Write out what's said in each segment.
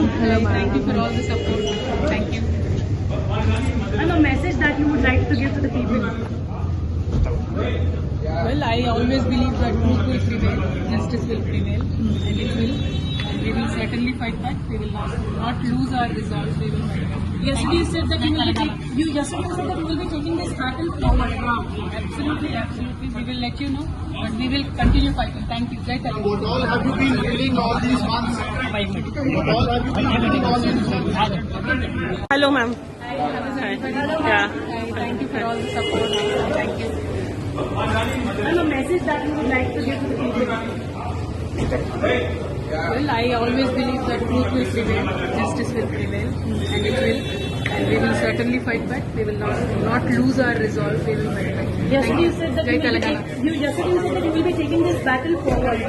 ma'am. Hello, ma'am. Thank you for all the support. Thank you. And a message that you would like to give to the people. Well, I always believe that truth will prevail, justice will prevail, and it will. And we will certainly fight back. We will not, not lose our resolve. We will fight back. Yesterday you said that you will be you yesterday said that you will be taking this battle forward. Absolutely, absolutely. We will let you know, but we will continue fighting. Thank you. Jai Telangana. What all have you been reading all these months? What all have you been reading all these months? Hello, ma'am. Hi, everybody. Yeah. Hi, thank you for all the support. Thank you. And a message that you would like to give to the people. Well, I always believe that truth will prevail, justice will prevail, and it will. And we will certainly fight back. We will not not lose our resolve. We will fight back. Yesterday you Thank said that Jai you will take, you yesterday you said that you will be taking this battle forward.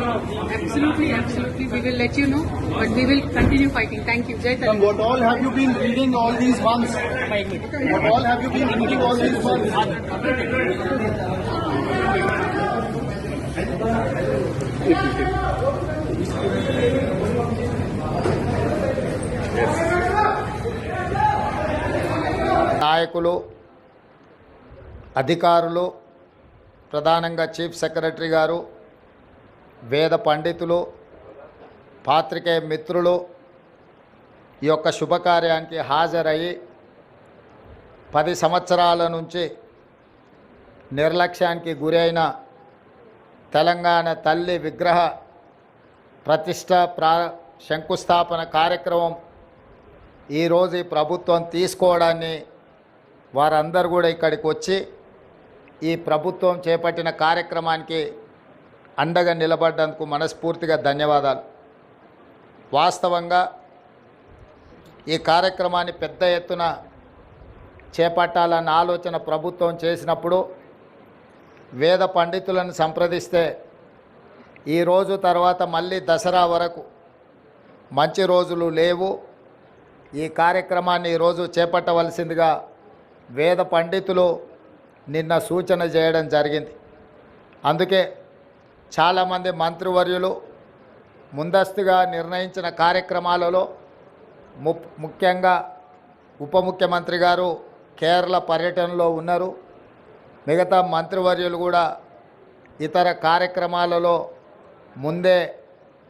Absolutely, absolutely. We will let you know, but we will continue fighting. Thank you. Jai And Telangana. what all have you been reading all these months? What all have you been reading all these months? నాయకులు అధికారులు ప్రధానంగా chief secretary గారు వేద పండితులు పాత్రికేయ మిత్రులు ఈ యొక్క శుభకార్యానికి హాజరయ్యి పది సంవత్సరాల నుంచి నిర్లక్ష్యానికి గురైన తెలంగాణ తల్లి విగ్రహ ప్రతిష్ట ప్రా శంకుస్థాపన కార్యక్రమం ఈరోజు ప్రభుత్వం తీసుకోవడాన్ని వారందరూ కూడా ఇక్కడికి వచ్చి ఈ ప్రభుత్వం చేపట్టిన కార్యక్రమానికి అండగా నిలబడ్డందుకు మనస్ఫూర్తిగా ధన్యవాదాలు. వాస్తవంగా ఈ కార్యక్రమాన్ని పెద్ద ఎత్తున చేపట్టాలన్న ఆలోచన ప్రభుత్వం చేసినప్పుడు వేద పండితులను సంప్రదిస్తే ఈ రోజు తర్వాత మళ్ళీ దసరా వరకు మంచి రోజులు లేవు. ఈ కార్యక్రమాన్ని ఈరోజు చేపట్టవలసిందిగా వేద పండితులు నిన్న సూచన చేయడం జరిగింది. అందుకే చాలామంది మంత్రివర్యులు ముందస్తుగా నిర్ణయించిన కార్యక్రమాలలో ము ముఖ్యంగా ఉప ముఖ్యమంత్రి గారు కేరళ పర్యటనలో ఉన్నారు. మిగతా మంత్రివర్యులు కూడా ఇతర కార్యక్రమాలలో ముందే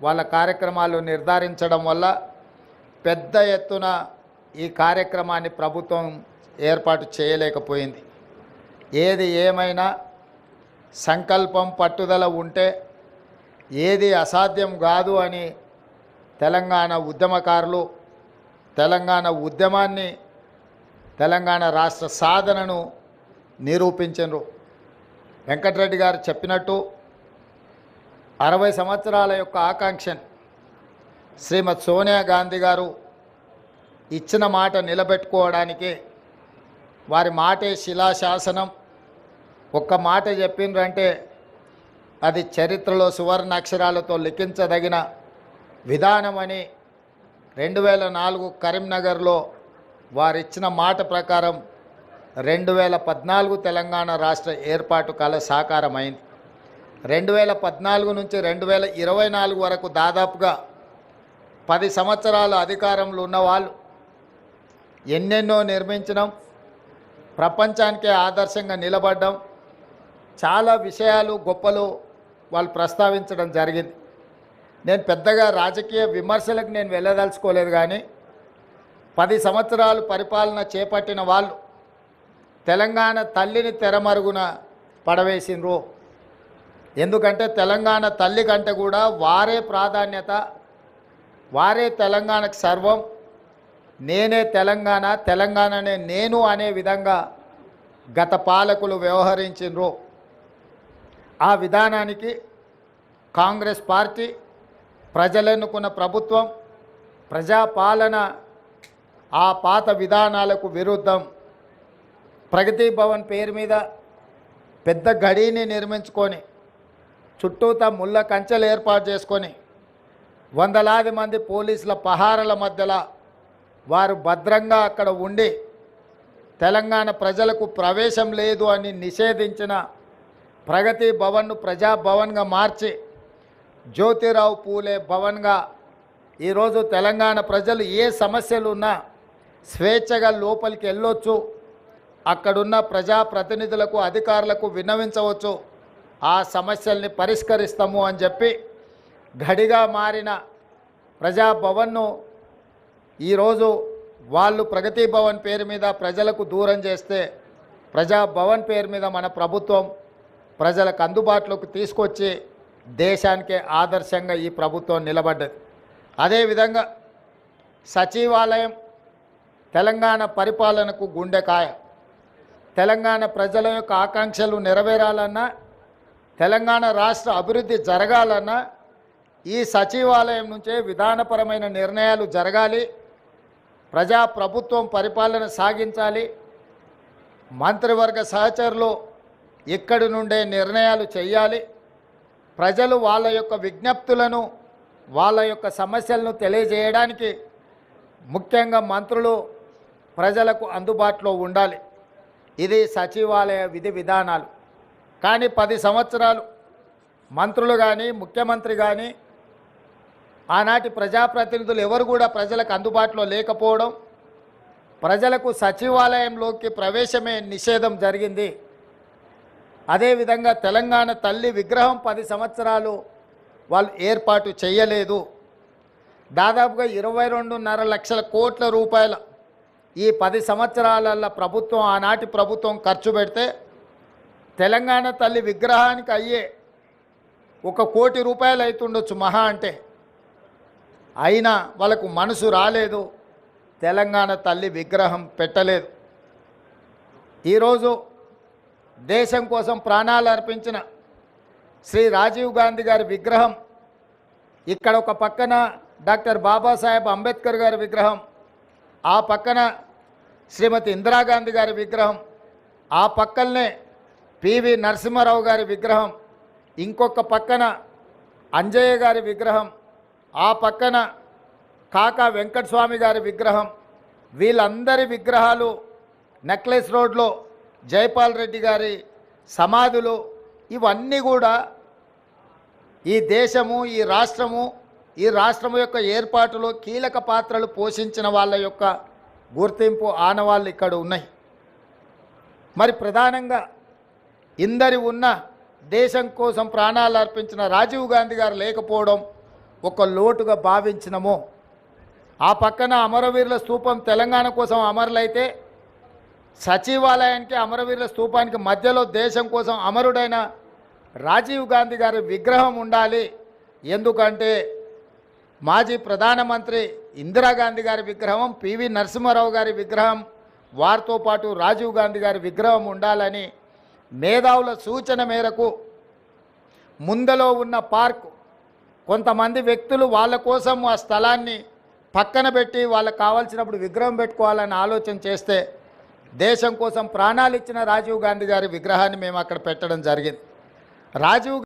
వాళ్ళ కార్యక్రమాలు నిర్ధారించడం వల్ల పెద్ద ఎత్తున ఈ కార్యక్రమాన్ని ప్రభుత్వం ఏర్పాటు చేయలేకపోయింది. ఏది ఏమైనా సంకల్పం పట్టుదల ఉంటే ఏది అసాధ్యం కాదు అని తెలంగాణ ఉద్యమకారులు తెలంగాణ ఉద్యమాన్ని తెలంగాణ రాష్ట్ర సాధనను నిరూపించరు వెంకటరెడ్డి గారు చెప్పినట్టు అరవై సంవత్సరాల యొక్క ఆకాంక్షను శ్రీమతి సోనియా గాంధీ గారు ఇచ్చిన మాట నిలబెట్టుకోవడానికి వారి మాటే శిలాశాసనం. ఒక్క మాట చెప్పిండ్రంటే అది చరిత్రలో సువర్ణ అక్షరాలతో లిఖించదగిన విధానమని రెండు వేల నాలుగు కరీంనగర్లో వారిచ్చిన మాట ప్రకారం రెండు వేల పద్నాలుగు తెలంగాణ రాష్ట్ర ఏర్పాటు కల సాకారమైంది. రెండు వేల పద్నాలుగు నుంచి రెండు వేల ఇరవై నాలుగు వరకు దాదాపుగా పది సంవత్సరాల అధికారంలో ఉన్నవాళ్ళు ఎన్నెన్నో నిర్మించడం ప్రపంచానికే ఆదర్శంగా నిలబడ్డం చాలా విషయాలు గొప్పలు వాళ్ళు ప్రస్తావించడం జరిగింది. నేను పెద్దగా రాజకీయ విమర్శలకు నేను వెళ్ళదలుచుకోలేదు కానీ పది సంవత్సరాలు పరిపాలన చేపట్టిన వాళ్ళు తెలంగాణ తల్లిని తెరమరుగున పడవేసిండ్రు. ఎందుకంటే తెలంగాణ తల్లి కంటే కూడా వారే ప్రాధాన్యత వారే తెలంగాణకు సర్వం. నేనే తెలంగాణ తెలంగాణనే నేను అనే విధంగా గత పాలకులు వ్యవహరించిండ్రు ఆ విధానానికి కాంగ్రెస్ పార్టీ ప్రజలెన్నుకున్న ప్రభుత్వం ప్రజాపాలన ఆ పాత విధానాలకు విరుద్ధం. ప్రగతి భవన్ పేరు మీద పెద్ద గడిని నిర్మించుకొని చుట్టూతా ముళ్ళ కంచెలు ఏర్పాటు చేసుకొని వందలాది మంది పోలీసుల పహారల మధ్యలో వారు భద్రంగా అక్కడ ఉండి తెలంగాణ ప్రజలకు ప్రవేశం లేదు అని నిషేధించిన ప్రగతి భవన్ను ప్రజాభవన్గా మార్చి జ్యోతిరావు పూలే భవన్గా ఈరోజు తెలంగాణ ప్రజలు ఏ సమస్యలు ఉన్నా స్వేచ్ఛగా లోపలికి వెళ్ళొచ్చు. అక్కడున్న ప్రజాప్రతినిధులకు అధికారులకు విన్నవించవచ్చు. ఆ సమస్యల్ని పరిష్కరిస్తాము అని చెప్పి గడిగా మారిన ప్రజాభవన్ను ఈరోజు వాళ్ళు ప్రగతి భవన్ పేరు మీద ప్రజలకు దూరం చేస్తే ప్రజాభవన్ పేరు మీద మన ప్రభుత్వం ప్రజలకు అందుబాటులోకి తీసుకొచ్చి దేశానికే ఆదర్శంగా ఈ ప్రభుత్వం నిలబడ్డది. అదేవిధంగా సచివాలయం తెలంగాణ పరిపాలనకు గుండెకాయ తెలంగాణ ప్రజల యొక్క ఆకాంక్షలు నెరవేరాలన్నా తెలంగాణ రాష్ట్ర అభివృద్ధి జరగాలన్నా ఈ సచివాలయం నుంచే విధానపరమైన నిర్ణయాలు జరగాలి. ప్రజాప్రభుత్వం పరిపాలన సాగించాలి. మంత్రివర్గ సహచరులు ఇక్కడి నుండే నిర్ణయాలు చేయాలి ప్రజలు వాళ్ళ యొక్క విజ్ఞప్తులను వాళ్ళ యొక్క సమస్యలను తెలియజేయడానికి ముఖ్యంగా మంత్రులు ప్రజలకు అందుబాటులో ఉండాలి. ఇది సచివాలయ విధి విధానాలు. కానీ పది సంవత్సరాలు మంత్రులు కానీ ముఖ్యమంత్రి కానీ ఆనాటి ప్రజాప్రతినిధులు ఎవరు కూడా ప్రజలకు అందుబాటులో లేకపోవడం ప్రజలకు సచివాలయంలోకి ప్రవేశమే నిషేధం జరిగింది. అదేవిధంగా తెలంగాణ తల్లి విగ్రహం పది సంవత్సరాలు వాళ్ళు ఏర్పాటు చేయలేదు. దాదాపుగా ఇరవై రెండున్నర లక్షల కోట్ల రూపాయల ఈ పది సంవత్సరాలలో ప్రభుత్వం ఆనాటి ప్రభుత్వం ఖర్చు పెడితే తెలంగాణ తల్లి విగ్రహానికి అయ్యే ఒక కోటి రూపాయలు అవుతుండొచ్చు మహా అంటే. అయినా వాళ్ళకు మనసు రాలేదు. తెలంగాణ తల్లి విగ్రహం పెట్టలేదు. ఈరోజు దేశం కోసం ప్రాణాలు అర్పించిన శ్రీ రాజీవ్ గాంధీ గారి విగ్రహం ఇక్కడ ఒక పక్కన డాక్టర్ బాబాసాహెబ్ అంబేద్కర్ గారి విగ్రహం ఆ పక్కన శ్రీమతి ఇందిరాగాంధీ గారి విగ్రహం ఆ పక్కనే పివి నరసింహారావు గారి విగ్రహం ఇంకొక పక్కన అంజయ్య గారి విగ్రహం ఆ పక్కన కాకా వెంకటస్వామి గారి విగ్రహం వీళ్ళందరి విగ్రహాలు నెక్లెస్ రోడ్లో జైపాల్ రెడ్డి గారి సమాధులు ఇవన్నీ కూడా ఈ దేశము ఈ రాష్ట్రము ఈ రాష్ట్రం యొక్క ఏర్పాటులో కీలక పాత్రలు పోషించిన వాళ్ళ యొక్క గుర్తింపు ఆనవాళ్ళు ఇక్కడ ఉన్నాయి. మరి ప్రధానంగా ఇందరి ఉన్న దేశం కోసం ప్రాణాలు అర్పించిన రాజీవ్ గాంధీ గారు లేకపోవడం ఒక లోటుగా భావించినము. ఆ పక్కన అమరవీరుల స్థూపం తెలంగాణ కోసం అమరులైతే సచివాలయానికి అమరవీరుల స్థూపానికి మధ్యలో దేశం కోసం అమరుడైన రాజీవ్ గాంధీ గారి విగ్రహం ఉండాలి. ఎందుకంటే మాజీ ప్రధానమంత్రి ఇందిరాగాంధీ గారి విగ్రహం పివి నరసింహారావు గారి విగ్రహం వారితో పాటు రాజీవ్ గాంధీ గారి విగ్రహం ఉండాలని మేధావుల సూచన మేరకు ముందలో ఉన్న పార్క్ కొంతమంది వ్యక్తులు వాళ్ళ కోసం ఆ స్థలాన్ని పక్కన పెట్టి వాళ్ళకి కావాల్సినప్పుడు విగ్రహం పెట్టుకోవాలని ఆలోచన చేస్తే దేశం కోసం ప్రాణాలు ఇచ్చిన రాజీవ్ గాంధీ గారి విగ్రహాన్ని మేము అక్కడ పెట్టడం జరిగింది. రాజీవ్